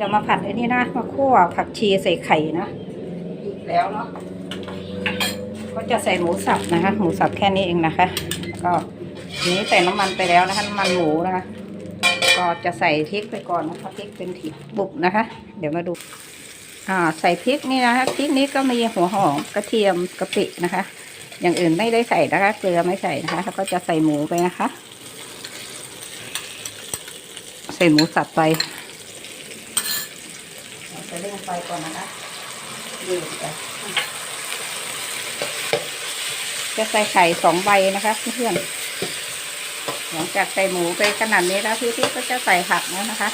จะมาผัดไอ้นี่นะมาคั่วผักชีใส่ไข่นะอีกแล้วเนาะก็จะใส่หมูสับนะคะ หมูสับแค่นี้เองนะคะ ก็ทีนี้ใส่น้ำมันไปแล้วนะคะน้ำมันหมูนะคะ ก็จะใส่พริกไปก่อนนะคะพริกเป็นถีบุบนะคะ เดี๋ยวมาดูอ่าใส่พริกนี่นะคะพริกนี้ก็มีหัวหอมกระเทียมกะปินะคะ อย่างอื่นไม่ได้ใส่นะคะเกลือไม่ใส่นะคะแล้วก็จะใส่หมูไปนะคะ ใส่หมูสับไปเราจะเร่งไฟก่อนนะคะยืดไปจะใส่ไข่สองใบนะคะเพื่อนหลังจากใส่หมูไปขนาดนี้แล้วพี่พี่ก็จะใส่ผักแล้วนะคะ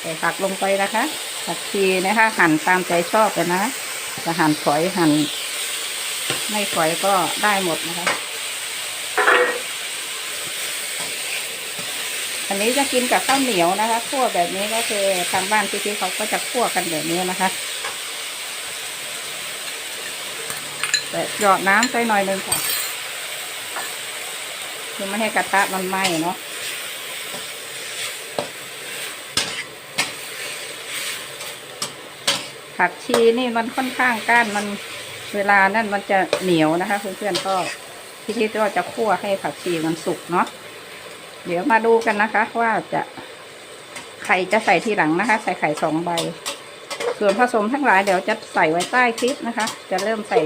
ใส่ผักลงไปนะคะผักชีนะคะ หั่นตามใจชอบเลยนะจะหั่นฝอยหั่น ไม่ฝอยก็ได้หมดนะคะ นี้จะกินกับข้าวเหนียวนะคะคั่วแบบนี้ก็คือทางบ้านพี่ๆเขาก็จะคั่วกันแบบนี้นะคะแต่หยอดน้ำไปหน่อยหนึงค่ะคือไม่ให้กระทะมันไหม้เนาะผักชีนี่มันค่อนข้างก้านมันเวลานั่นมันจะเหนียวนะคะเพื่อนๆก็พี่ทิศก็จะคั่วให้ผักชีมันสุกเนาะ เดี๋ยวมาดูกันนะคะ ว่าจะไข่จะใส่ทีหลังนะคะ ใส่ไข่สองใบ ส่วนผสมทั้งหลายเดี๋ยวจะใส่ไว้ใต้คลิปนะคะ จะเริ่มใส่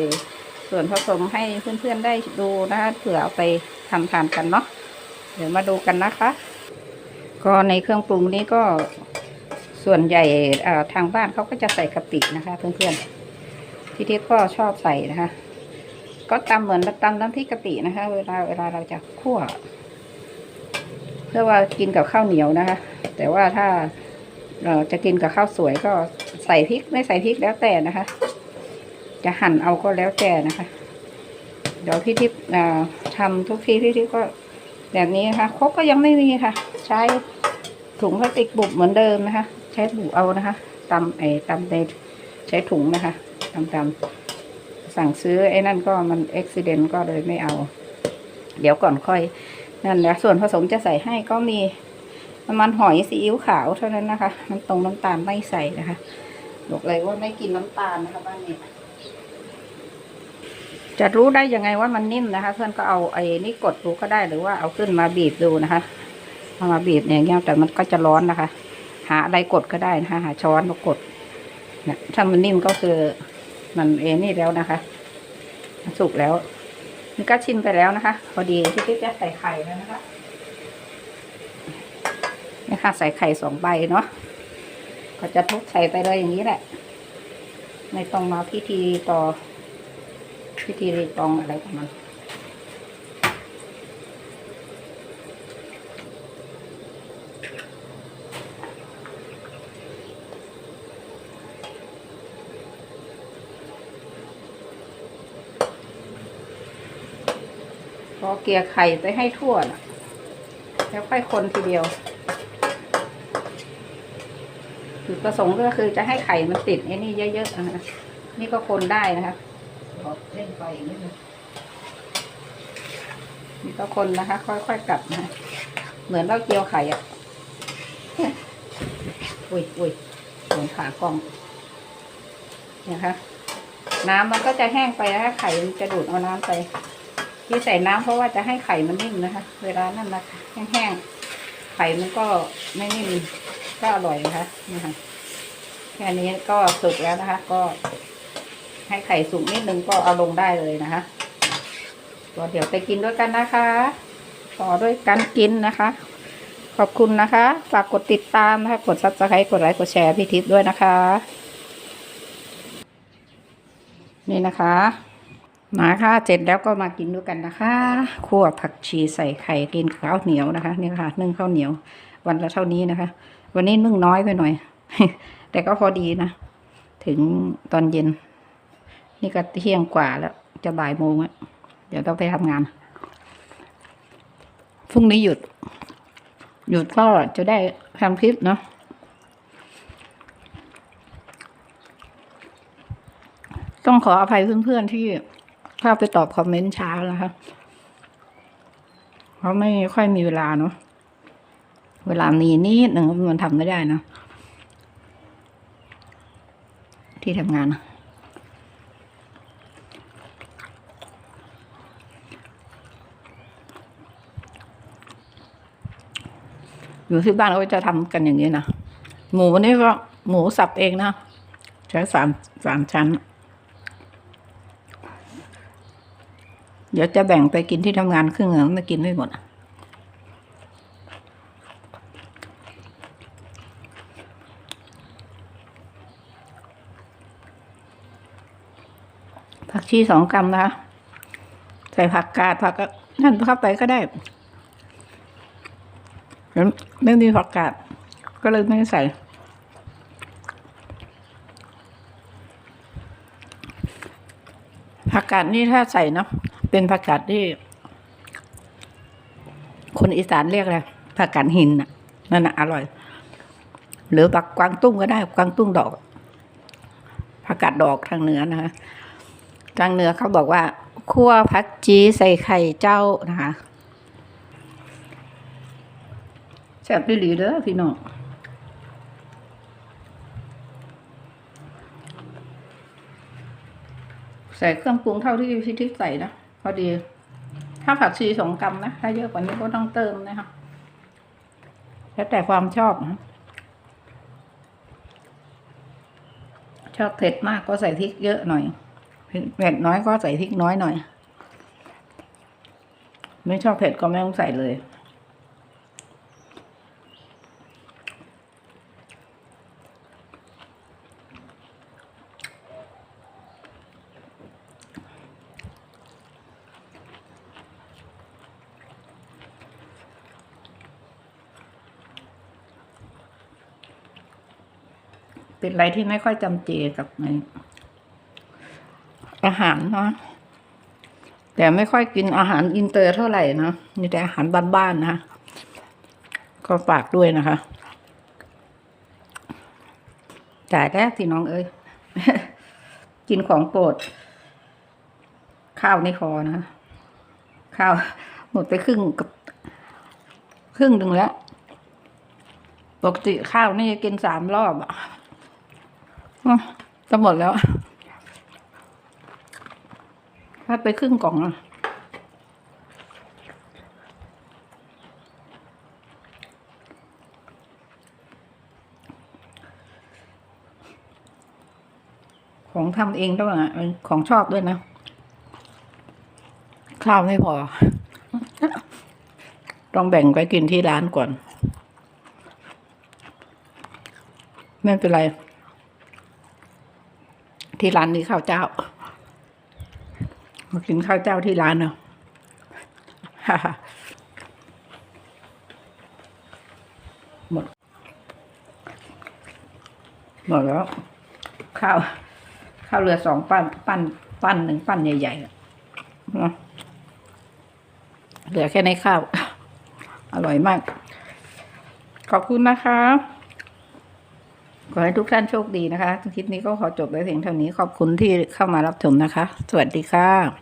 ส่วนผสมให้เพื่อนๆได้ดูนะคะเผื่อเอาไปทำทานกันเนาะเดี๋ยวมาดูกันนะคะ ก็ในเครื่องปรุงนี้ก็ส่วนใหญ่ทางบ้านเขาก็จะใส่กะปินะคะ เพื่อนๆพี่ทิพย์ก็ชอบใส่นะคะ ก็ตำเหมือนตำน้ำพริกกะปินะคะ เวลาเวลาเราจะคั่ว เพื่อว่ากินกับข้าวเหนียวนะคะ แต่ว่าถ้าเราจะกินกับข้าวสวยก็ใส่พริกไม่ใส่พริกแล้วแต่นะคะ จะหั่นเอาก็แล้วแต่นะคะ เดี๋ยวพี่ทิพย์ทำทุกทีพี่ทิพย์ก็แบบนี้นะคะครกก็ยังไม่มีค่ะ ใช้ถุงพลาสติกบุบเหมือนเดิมนะคะ ใช้บุบเอานะคะตำไอ้ตำในใช้ถุงนะคะตำตำสั่งซื้อไอ้นั่นก็มันอุบิเหตุก็เลยไม่เอา เดี๋ยวก่อนค่อย นั่นแหละส่วนผสมจะใส่ให้ก็มีน้ำมันหอยซีอิ๊วขาวเท่านั้นนะคะน้ำตรงน้ำตาลไม่ใส่นะคะบอกเลยว่าไม่กินน้ำตาลนะคะบ้านนี้จะรู้ได้ยังไงว่ามันนิ่มนะคะ เพื่อนก็เอาไอ้นี่กดดูก็ได้หรือว่าเอาขึ้นมาบีบดูนะคะเอามาบีบเนี่ยอย่างเงี้ยแต่มันก็จะร้อนนะคะ หาอะไรกดก็ได้นะคะ หาช้อนมากดเนี่ยถ้ามันนิ่มก็คือมันเอนี่แล้วนะคะ สุกแล้ว นี่ก็ชิมไปแล้วนะคะ พอดีที่พี่จะใส่ไข่แล้วนะคะนี่ค่ะใส่ไข่สองใบเนาะก็จะทุบใส่ไปเลยอย่างนี้แหละ ไม่ต้องมาพิธีต่อพิธีรีตองอะไรของมัน พอเกลี่ยไข่ไปให้ทั่วนะแล้วค่อยคนทีเดียวจุดประสงค์ก็คือจะให้ไข่มันติดไอ้นี่เยอะๆนะคะนี่ก็คนได้นะคะขอเล่นไฟอีกนิดนึงนี่ก็คนนะคะ ค่อยๆกลับนะคะเหมือนเราเจียวไข่อะอุ้ยอุ้ยหลงขากล้องนะคะ น้ำมันก็จะแห้งไปนะคะไข่มันจะดูดเอาน้ำไป ที่ใส่น้ำเพราะว่าจะให้ไข่มันนิ่มนะคะ เวลานั่นนะคะแห้งๆไข่มันก็ไม่นิ่มก็อร่อยนะคะนะคะแค่นี้ก็สุกแล้วนะคะ ก็ ให้ไข่สุกนิดนึงก็เอาลงได้เลยนะคะก็เดี๋ยวไปกินด้วยกันนะคะต่อด้วยกันกินนะคะ ขอบคุณนะคะ ฝากกดติดตามนะคะ กดซับสไครต์กดไลค์กดแชร์พี่ทิพย์ด้วยนะคะ นี่นะคะ มาค่ะเสร็จแล้วก็มากินด้วยกันนะคะคั่วผักชีใส่ไข่กินข้าวเหนียวนะคะนี่ค่ะนึ่งข้าวเหนียว วันละเท่านี้นะคะ วันนี้นึ่งน้อยไปหน่อย แต่ก็พอดีนะ ถึงตอนเย็น นี่ก็เที่ยงกว่าแล้ว จะบ่ายโมงแล้วเดี๋ยวต้องไปทำงานพรุ่งนี้หยุด หยุดก็จะได้ทำคลิปเนาะต้องขออภัยเพื่อนๆที่ เข้าไปตอบคอมเมนต์ช้านะคะเพราะไม่ค่อยมีเวลาเนาะเวลามีนิดหนึ่งมันทำไม่ได้นะที่ทำงานนะอยู่ที่บ้านก็จะทำกันอย่างนี้นะหมูนี่ก็หมูสับเองนะ ใช้สามสามชั้น เดี๋ยวจะแบ่งไปกินที่ทำงานครึ่งหนึ่งไม่กินไม่หมดผักชีสองกรัมนะคะ ใส่ผักกาดผักก็นั่นเข้าไปก็ได้แล้วไม่มีผักกาด ก็เลยไม่ได้ใส่ ผักกาดนี่ถ้าใส่เนาะ เป็นผักกาดที่ คนอีสานเรียกอะไรผักกาดหินน่ะนั่นน่ะอร่อย หรือผักกวางตุ้งก็ได้กวางตุ้งดอกผักกาดดอกทางเหนือนะคะทางเหนือเขาบอกว่าคั่วผักจีใส่ไข่เจ้านะคะแซ่บดีหลีเด้อพี่น้องใส่เครื่องปรุงเท่าที่พี่ทิพย์ใส่นะ พอดี ถ้าผักชีสองกรัมนะ ถ้าเยอะกว่านี้ก็ต้องเติมนะคะแล้วแต่ความชอบนะชอบเผ็ดมากก็ใส่พริกเยอะหน่อยเผ็ดน้อยก็ใส่พริกน้อยหน่อย ไม่ชอบเผ็ดก็ไม่ต้องใส่เลย เป็นอะไรที่ไม่ค่อยจำเจกับในอาหารเนาะแต่ไม่ค่อยกินอาหารอินเตอร์เท่าไหร่นะมีแต่อาหารบ้านๆนะก็ฝากด้วยนะคะจ่ายแรกที่น้องเอ้ย กินของโปรด ข้าวในคอนะ ข้าวหมดไปครึ่งกับ ครึ่งหนึ่งแล้ว ปกติข้าวนี่กินสามรอบอะอะ จะหมดแล้วพัดไปครึ่งกล่องอะของทำเองต้องอะของชอบด้วยนะ ข้าวไม่พอ ต้องแบ่งไปกินที่ร้านก่อน ไม่เป็นไร ที่ร้านนี้ข้าวเจ้า มากินข้าวเจ้าที่ร้านเนาะหมดหมดแล้ว ข้าว ข้าวเรือสองปั้น ปั้น ปั้นหนึ่งปั้นใหญ่ๆเนาะเหลือแค่ในข้าว อร่อยมาก ขอบคุณนะคะ ขอให้ทุกท่านโชคดีนะคะ คลิปนี้ก็ขอจบไว้เพียงเท่านี้ ขอบคุณที่เข้ามารับชมนะคะ สวัสดีค่ะ